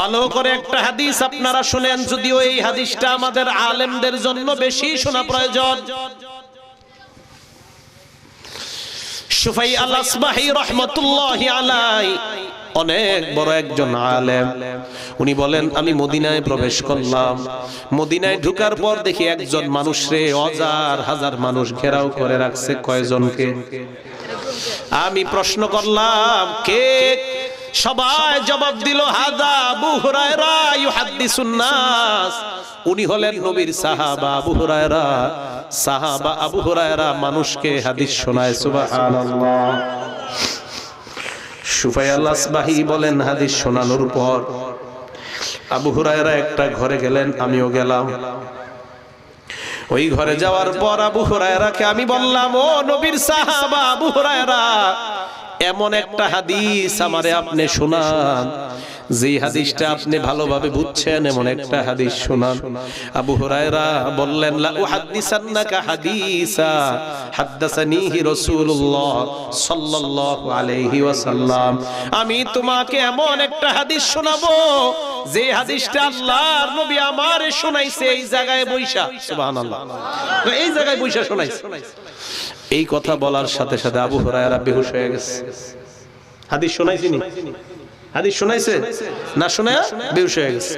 ভালো করে একটা হাদিস আপনারা শুনেন, যদিও এই হাদিসটা আমাদের আলেমদের জন্য বেশি শোনা প্রয়োজন। সুফাই আল আসবাহি রহমতুল্লাহি আলাই অনেক বড় একজন আলেম। উনি বলেন, আমি মদিনায় প্রবেশ করলাম। মদিনায় ঢুকার পর দেখি একজন মানুষ রে হাজার হাজার মানুষ ঘেরাও করে রাখছে কয়জনকে। আমি প্রশ্ন করলাম, কে সবাই জবাব দিল হাদা আবু হুরায়রা ইউহাদ্দিসুন নাস। উনি হলেন নবীর সাহাবা আবু হুরায়রা। সাহাবা আবু হুরায়রা মানুষকে হাদিস শোনায় সুবহানাল্লাহ। সুফাই আল আসবাহি বলেন হাদিস শোনানোর পর আবু হুরায়রা একটা ঘরে গেলেন আমিও গেলাম। ওই ঘরে যাওয়ার পর আবু হুরায়রাকে আমি বললাম ও নবীর সাহাবা আবু হুরায়রা এমন একটা হাদিস আমারে আপনি শোনান। যে হাদিসটা আপনি ভালোভাবে বুঝছেন, এমন একটা হাদিস শোনান। আবু হুরায়রা বললেন, লা উহাদ্দিসান্নাকা হাদিসা, হাদ্দাসানিহি রাসূলুল্লাহ সাল্লাল্লাহু আলাইহি ওয়াসাল্লাম। আমি তোমাকে এমন একটা হাদিস শোনাবো, যে হাদিসটা আল্লাহর নবী আমারে শোনাইছে এই জায়গায় বইসা সুবহানাল্লাহ। এই জায়গায় বইসা শোনাইছে। এই কথা বলার সাথে সাথে আবু হরায়রা বেহুশ হয়ে গেছে। হাদিস শোনাইছিনি হাদিস শোনাইছে? না শোনা বেহুশ হয়ে গেছে।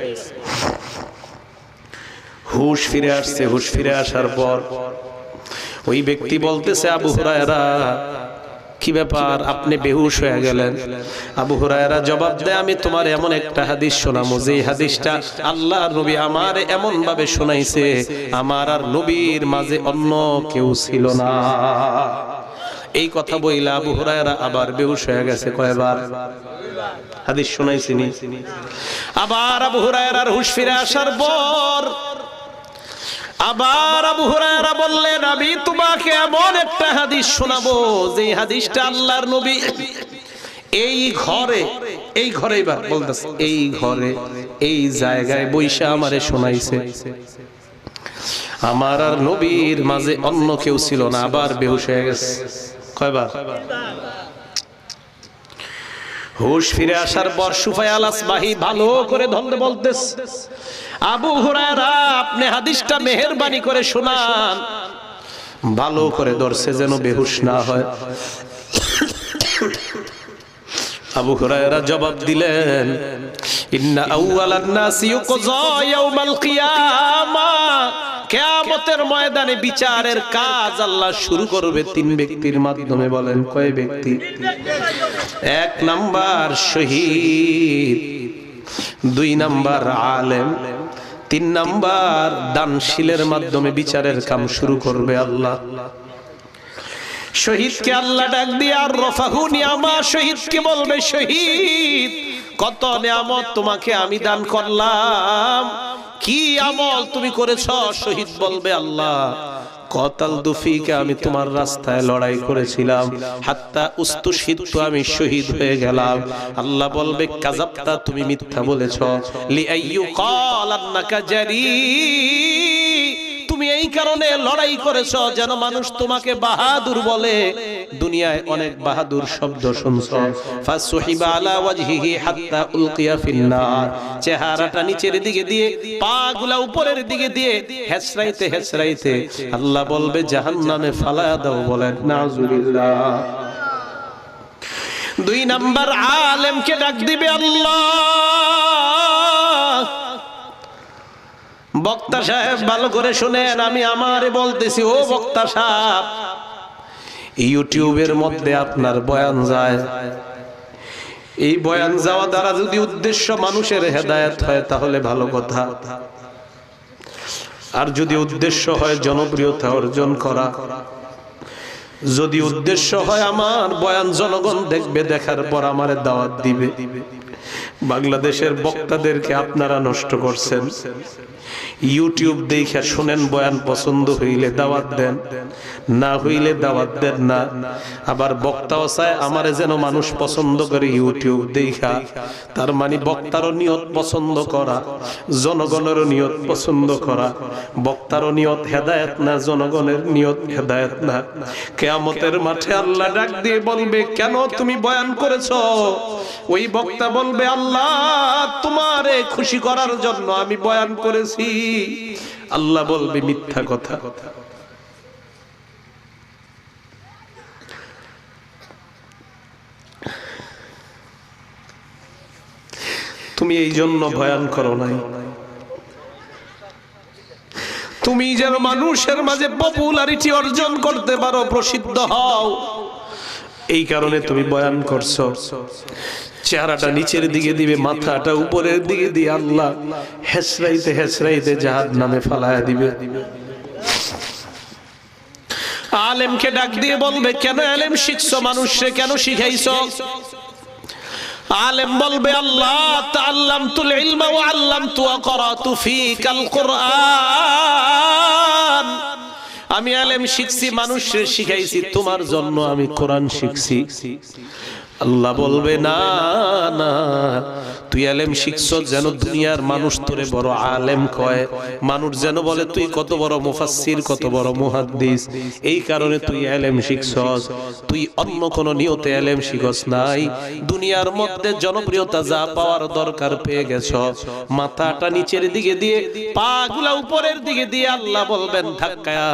হুশ ফিরে আসছে, হুশ ফিরে আসার পর ওই ব্যক্তি বলতেছে আবু হুরায়রা কি ব্যাপার? আপনি বেহুশ হয়ে গেলেন। আবু হুরায়রা জবাব দেয়, আমি তোমার এমন একটা হাদিস শোনামো, যে হাদিসটা আল্লাহ নবী আমার এমন ভাবে শোনাইছে, আমার আর নবীর মাঝে অন্য কেউ ছিল না। এই কথা বইলা আবু হুরায়রা আবার বেহুশ হয়ে গেছে কয়বার হাদিস শোনাইছিনি আবার আবু হুরায়রার হুশ ফিরে আসার পর আবার আবু হুরায়রা বললেন, আমি তোমাকে এমন একটা হাদিস শোনাবো, যে হাদিসটা আল্লাহর নবী এই ঘরে এই ঘরে বলতেছে, এই ঘরে, এই জায়গায় বৈশা আমারে শোনাইছে। আমার আর নবীর মাঝে অন্য কেউ ছিল না, আবার বেহুশ হয়ে গেছে। কয়বার? হুশ ফিরে আসার পর সুফাই আল আসবাহি ভালো করে ধরতে বলতেস আবু হুরায়রা, আপনি হাদিসটা মেহেরবানি করে শোনান। ভালো করে ধরছে যেন বেহুশ না হয়। আবু হুরায়রা জবাব দিলেন, ইন্না আউয়ালান নাসি ইউকযা ইয়াউমাল কিয়ামা। কিয়ামতের ময়দানে বিচারের কাজ আল্লাহ শুরু করবে তিন ব্যক্তির মাধ্যমে বলেন, কয় ব্যক্তি? এক নাম্বার শহীদ, দুই নাম্বার আলেম তিন নাম্বার, দানশীলের মাধ্যমে বিচারের কাম শুরু করবে আল্লাহ। শহীদকে আল্লাহ ডাক দিয়ে, আর রফাহু নিয়ামা, শহীদকে বলবে, শহীদ, কত নিয়ামত তোমাকে আমি দান করলাম। কি আমল তুমি করেছ? শহীদ বলবে, আল্লাহ কতাল দুফিকে আমি তোমার রাস্তায় লড়াই করেছিলাম। হাত্তা উস্তুশিদ্দু আমি শহীদ হয়ে গেলাম। আল্লাহ বলবে কাজাপ্তা তুমি মিথ্যা বলেছ। লি আইয়ু ক্বাল আন্নাকা জারি। তুমি এই কারণে লড়াই করেছ যেন মানুষ তোমাকে বাহাদুর বলে। দুনিয়ায় অনেক বাহাদুর শব্দ চেহারাটা নিচের দিকে দিয়ে, পাগুলা উপরের দিকে দিয়ে হেসরাইতে হেসরাইতে আল্লাহ বলবে ফালায়া দাও বলেন দুই নাম্বার আলেমকে ডাক দিবে আল্লাহ। বক্তা সাহেব ভালো করে শুনেন, আমি আমারে বলতেছি, ও বক্তা সাহেব ইউটিউবের মধ্যে আপনার বয়ান যায়। এই বয়ান যাওয়া দ্বারা যদি উদ্দেশ্য মানুষের হেদায়েত হয়, তাহলে ভালো কথা। আর যদি উদ্দেশ্য হয়, জনপ্রিয়তা অর্জন করা। যদি উদ্দেশ্য হয়, আমার বয়ান জনগণ দেখবে, দেখার পর আমার দাওয়াত দিবে। বাংলাদেশের বক্তাদেরকে আপনারা নষ্ট করছেন। ইউটিউব দেখে শুনেন, বয়ান পছন্দ হইলে দাওয়াত দেন, না হইলে দাওয়াত দেন না। আবার বক্তাও চায়, আমারে যেন মানুষ পছন্দ করে ইউটিউব দেখা। তার মানে বক্তারও নিয়ত পছন্দ করা, জনগণেরও নিয়ত পছন্দ করা। বক্তারও নিয়ত হেদায়েত না, জনগণের নিয়ত হেদায়েত না। কেয়ামতের মাঠে আল্লাহ ডাক দিয়ে বলবে, কেন তুমি বয়ান করেছ? ওই বক্তা বলবে, আল্লাহ, তোমারে খুশি করার জন্য আমি বয়ান করেছি। আল্লাহ বলবে মিথ্যা কথা। তুমি এই জন্য ভয়ান করো নাই। তুমি যেন মানুষের মাঝে পপুলারিটি অর্জন করতে পারো, প্রসিদ্ধ হও। এই কারণে তুমি বয়ান করছ। চেহারাটা নিচের দিকে দিবে, মাথাটা উপরের দিকে দিয়ে আল্লাহ হেসরাইতে হেসরাইতে জাহাজ নামে ফালায়া দিবে। আলেমকে ডাক দিয়ে বলবে, কেন আলেম শিখছো? মানুষে কেন শিখাইছো? আলেম বলবে, আল্লাহ তাআল্লামতুল ইলমা ওয়া আল্লামতু ওয়া করাতু ফীকাল কুরআন। আমি আলেম শিখছি, মানুষের শিখাইছি, তোমার জন্য আমি কোরআন শিখছি। আল্লাহ বলবে, না না, তুই আলেম শিখছ যেন দুনিয়ার মানুষ তোরে বড় আলেম কয়। মানুষ যেন বলে, তুই কত বড় মুফাসসির, কত বড় মুহাদ্দিস। এই কারণে তুই আলেম শিখছস তুই অন্য কোন নিয়তে আলেম শিখস নাই। দুনিয়ার মধ্যে জনপ্রিয়তা যা পাওয়ার দরকার পেয়ে গেছ। মাথাটা নিচের দিকে দিয়ে, পাগুলা উপরের দিকে দিয়ে আল্লাহ বলবেন ধাক্কা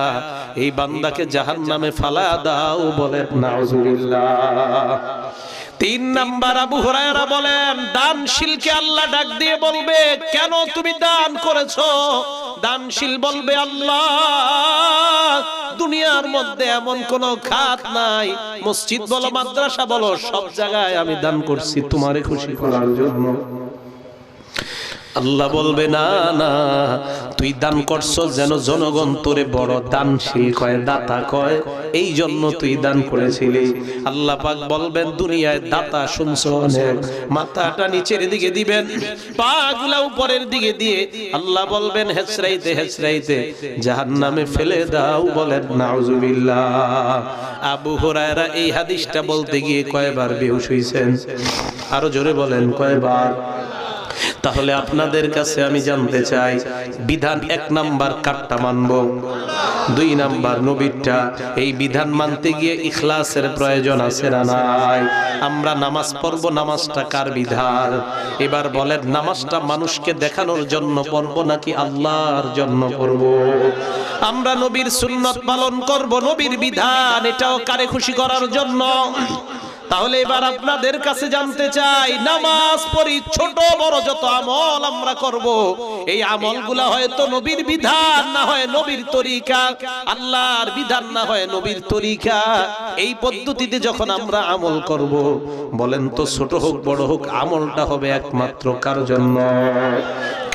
এই বান্দাকে জাহান্নামে ফালা দাও বলেন নাউজুবিল্লাহ। তিন নাম্বার আবু হরায়রা বলেন দানশীলকে আল্লাহ ডাক দিয়ে বলবে, কেন তুমি দান করেছ? দানশীল বলবে, আল্লাহ, দুনিয়ার মধ্যে এমন কোন খাত নাই। মসজিদ বলো, মাদ্রাসা বলো, সব জায়গায় আমি দান করছি তোমারে খুশি করার জন্য। আল্লাহ বলবে, না না, তুই দান করছ যেন জনগণ তোরে বড় দানশীল কয়, দাতা কয় এই জন্য তুই দান করেছিলি। আল্লাহ পাক বলবেন, দুনিয়ায় দাতা শুনছো অনেক, মাথাটা নিচের দিকে দিবেন, পাগুলা উপরের দিকে দিয়ে। আল্লাহ বলবেন হেসরাইতে হেসরাইতে জাহান্নামে ফেলে দাও বলেন, নাউজুবিল্লাহ। আবু হুরায়রা এই হাদিসটা বলতে গিয়ে কয়বার বেহুশ হইছেন? আরও জোরে বলেন, কয়বার? তাহলে আপনাদের কাছে আমি জানতে চাই, বিধান এক নাম্বার কাটটা মানব। দুই নাম্বার নবীরটা, এই বিধান মানতে গিয়ে ইখলাসের প্রয়োজন আছে না নাই? আমরা নামাজ পড়ব, নামাজটা কার বিধান? এবার বলেন, নামাজটা মানুষকে দেখানোর জন্য পড়ব নাকি আল্লাহর জন্য পড়ব? আমরা নবীর সুন্নত পালন করব, নবীর বিধান, এটাও কারে খুশি করার জন্য? তাহলে এবার আপনাদের কাছে জানতে চাই, নামাজ পড়ি ছোট বড় যত আমল আমরা করব, এই আমলগুলা হয়তো নবীর বিধান, না হয় নবীর তরিকা, আল্লাহর বিধান, না হয় নবীর তরিকা। এই পদ্ধতিতে যখন আমরা আমল করব, বলেন তো ছোট হোক, বড় হোক, আমলটা হবে একমাত্র কার জন্য?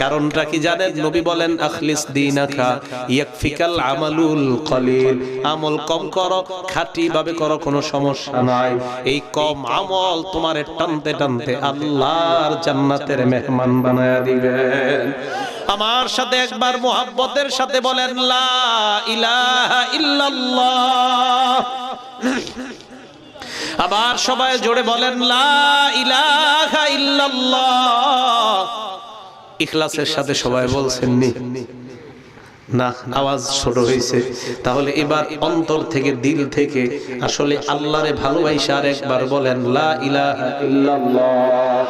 কারণটা কি জানেন? নবী বলেন আখলিস দিনাকা ইয়াকফিকাল আমালুল কলিল। আমল কম করো খাঁটি ভাবে করো কোনো সমস্যা নাই। এই কম আমল তোমারে টানতে টানতে আল্লাহর জান্নাতের মেহমান বানায়া দিবেন। আমার সাথে একবার মোহাব্বতের সাথে বলেন লা ইলাহা ইল্লাল্লাহ। আবার সবাই জোরে বলেন লা ইলাহা ইল্লাল্লাহ। ইখলাসের সাথে সবাই বলছেন নি না আওয়াজ ছোট হয়েছে। তাহলে এবার অন্তর থেকে, দিল থেকে আসলে আল্লাহরে ভালোবাসা আর একবার বলেন, লা ইলাহা ইল্লাল্লাহ।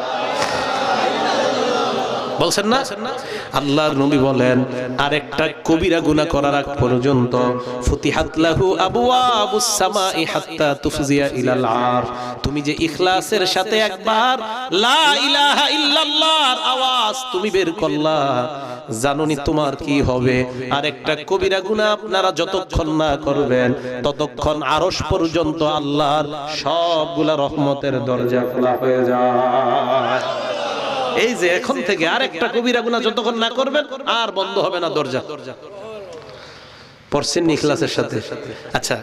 বলছেন না? আল্লাহর নবী বলেন, আরেকটা কবিরা গুনাহ করার আগ পর্যন্ত ফুতিহাত লাহু আবওয়াবুস সামাই হাত্তা তুফজিয়া ইলাল আর তুমি যে ইখলাসের সাথে একবার লা ইলাহা ইল্লাল্লাহর আওয়াজ তুমি বের করলা, জানুনি তোমার কি হবে? আরেকটা কবিরা গুনাহ আপনারা যতক্ষণ না করবেন, ততক্ষণ আরশ পর্যন্ত আল্লাহর সবগুলা রহমতের দরজা খোলা হয়ে যায়। এই যে এখন থেকে আর একটা কবিরা গুণা যতক্ষণ না করবেন, আর বন্ধ হবে না দরজা। পড়ছেন নিখলাসের সাথে। আচ্ছা